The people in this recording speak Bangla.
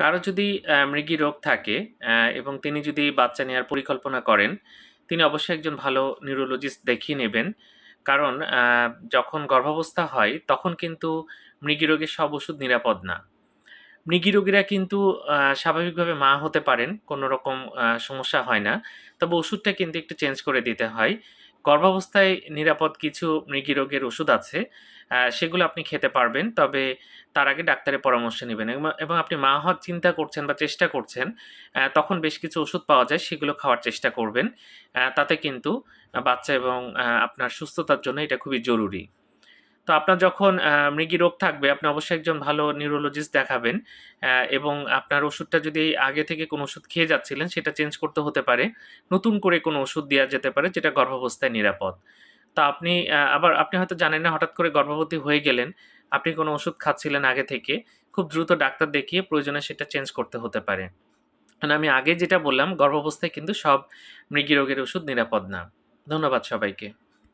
কারও যদি মৃগী রোগ থাকে এবং তিনি যদি বাচ্চা নেওয়ার পরিকল্পনা করেন, তিনি অবশ্যই একজন ভালো নিউরোলজিস্ট দেখিয়ে নেবেন। কারণ যখন গর্ভাবস্থা হয়, তখন কিন্তু মৃগী রোগের সব ওষুধ নিরাপদ না। মৃগী রোগীরা কিন্তু স্বাভাবিকভাবে মা হতে পারেন, কোনো রকম সমস্যা হয় না। তবে ওষুধটা কিন্তু একটু চেঞ্জ করে দিতে হয়। গর্ভাবস্থায় নিরাপদ কিছু মৃগী রোগের ওষুধ আছে সেগুলো আপনি খেতে পারবেন, তবে তার আগে ডাক্তারের পরামর্শ নেবেন এবং- আপনি মা হওয়ার চিন্তা করছেন বা চেষ্টা করছেন তখন বেশ কিছু ওষুধ পাওয়া যায়, সেগুলো খাওয়ার চেষ্টা করবেন তাতে কিন্তু বাচ্চা এবং আপনার সুস্থতার জন্য এটা খুবই জরুরি। তো আপনার যখন মৃগী রোগ থাকবে, আপনি অবশ্যই একজন ভালো নিউরোলজিস্ট দেখাবেন এবং আপনার ওষুধটা যদি আগে থেকে কোনো ওষুধ খেয়ে যাচ্ছিলেন, সেটা চেঞ্জ করতে হতে পারে, নতুন করে কোনো ওষুধ দেওয়া যেতে পারে, যেটা গর্ভাবস্থায় নিরাপদ। তা আপনি আবার আপনি হয়তো জানেন না, হঠাৎ করে গর্ভবতী হয়ে গেলেন, আপনি কোনো ওষুধ খাচ্ছিলেন আগে থেকে, খুব দ্রুত ডাক্তার দেখিয়ে প্রয়োজনে সেটা চেঞ্জ করতে হতে পারে। মানে আমি আগে যেটা বললাম, গর্ভাবস্থায় কিন্তু সব মৃগী রোগের ওষুধ নিরাপদ না। ধন্যবাদ সবাইকে।